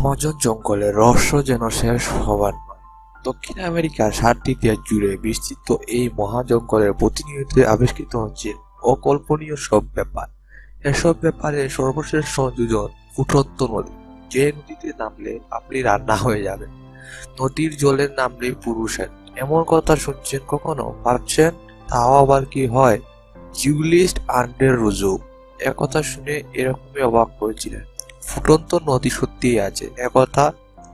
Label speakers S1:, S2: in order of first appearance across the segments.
S1: Amazon জঙ্গলের রহস্য যেন শেষ হবার দক্ষিণ আমেরিকার সাতটি দেশ জুড়ে বিস্তৃত এই মহাজঙ্গলের প্রতিনিয়ত আবিষ্কৃত হচ্ছে অকল্পনীয় সব ব্যাপার। এসব ব্যাপারে সর্বশেষ সংযোজন ফুটন্ত নদী, যে নদীতে নামলে আপনি রান্না হয়ে যাবেন নদীর জলের নামলে পুরুষের। এমন কথা শুনছেন কখনো? ভাবছেন? তাও আবার কি হয়? জিউলিস্ট আন্ডের রুজু একথা শুনে এরকমই অবাক করেছিলেন ফুটন্ত নদী সত্যিই আছে। একথা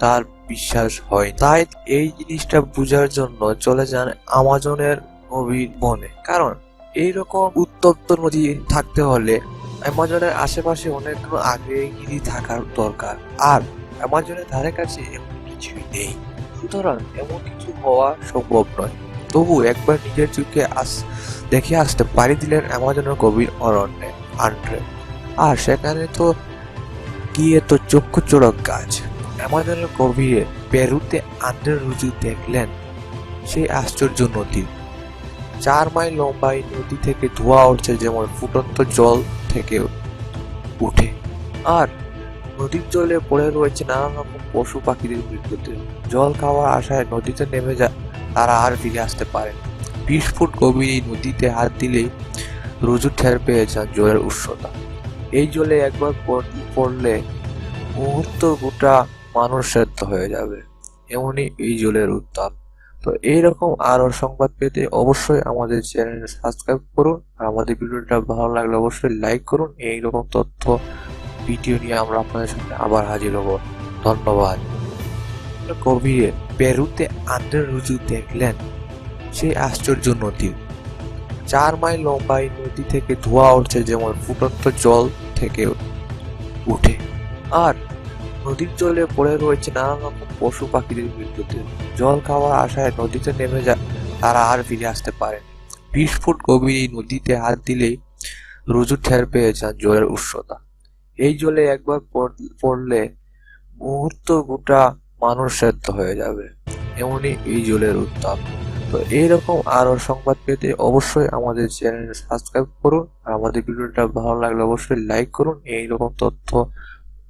S1: তার বিশ্বাস হয় তাই এই জিনিসটা বোঝার জন্য চলে যান আমাজনের গভীর বনে। কারণ এইরকম উত্তপ্ত নদী থাকতে হলে অ্যামাজনের আশেপাশে অনেকগুলো আগ্নেয়গিরি থাকার দরকার। আর অ্যামাজনের ধারে কাছে এমন কিছুই নেই। সুতরাং এমন কিছু হওয়া সম্ভব নয়। তবু একবার নিজের চোখে আস, দেখে আসতে পারি দিলেন অ্যামাজনের গভীর অরণ্যে আন্ড্রে আর সেখানে তো গিয়ে তো চক্ষু চড়ক গাছ। অ্যামাজনের গভীরে পেরুতে আন্ড্রের রুজু দেখলেন সেই আশ্চর্য নদী। চার মাইল লম্বা এই নদী থেকে ধোঁয়া উঠছে যেমন ফুটন্ত জল থেকে উঠে। আর নদীর জলে পড়ে রয়েছে নানান রকম পশু পাখিদের মৃত্যুদেহ জল খাওয়ার আশায় নদীতে নেমে যা তারা আর ফিরে আসতে পারে বিশ ফুট গভীর এই নদীতে হাত দিলেই রুজু ঠের পেয়ে যান জলের উষ্ণতা। এই জলে একবার পড়লে মুহূর্ত গোটা মানুষ সেদ্ধ হয়ে যাবে। এমনই এই জলের উত্তাপ। তো এইরকম আরও সংবাদ পেতে অবশ্যই আমাদের চ্যানেল সাবস্ক্রাইব করুন। আর আমাদের ভিডিওটা ভালো লাগলে অবশ্যই লাইক করুন। এইরকম তথ্য, ভিডিও নিয়ে আমরা আপনাদের সামনে আবার হাজির হব। ধন্যবাদ। গভীরে পেরুতে আন্দ্রের রুজু দেখলেন। সেই আশ্চর্য নদী। চার মাইল লম্বা এই নদী থেকে ধোঁয়া উঠছে যেমন ফুটন্ত জল থেকে উঠে। আর নদীর জলে পড়ে রয়েছে নানান রকম পশু পাখিদের মৃত্যুদেহ জল খাওয়ার আশায় নদীতে নেমে যায়, তারা আর ফিরে আসতে পারে বিশ ফুট গভীর এই নদীতে হাত দিলেই রুজু ঠের পেয়ে যান জলের উষ্ণতা। এই জলে একবার পড়- পড়লে মুহূর্ত গোটা মানুষ সেদ্ধ হয়ে যাবে। এমনই এই জলের উত্তাপ। তো এইরকম আরও সংবাদ পেতে অবশ্যই আমাদের চ্যানেল সাবস্ক্রাইব করুন। আর আমাদের ভিডিওটা ভালো লাগলে অবশ্যই লাইক করুন। এইরকম তথ্য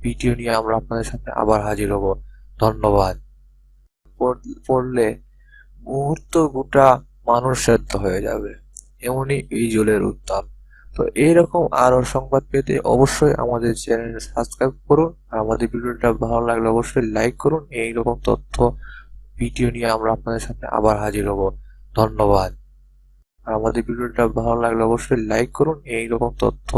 S1: ভিডিও নিয়ে আমরা আপনাদের সামনে আবার হাজির হব। ধন্যবাদ। পড়- পড়লে মুহূর্ত গোটা মানুষ সেদ্ধ হয়ে যাবে। এমনই এই জলের উত্তাপ। তো এইরকম আরও সংবাদ পেতে অবশ্যই আমাদের চ্যানেল সাবস্ক্রাইব করুন। আর আমাদের ভিডিওটা ভালো লাগলে অবশ্যই লাইক করুন। এইরকম তথ্য ভিডিও নিয়ে আমরা আপনাদের সামনে আবার হাজির হব। ধন্যবাদ। আর আমাদের ভিডিওটা ভালো লাগলে অবশ্যই লাইক করুন। এইরকম তথ্য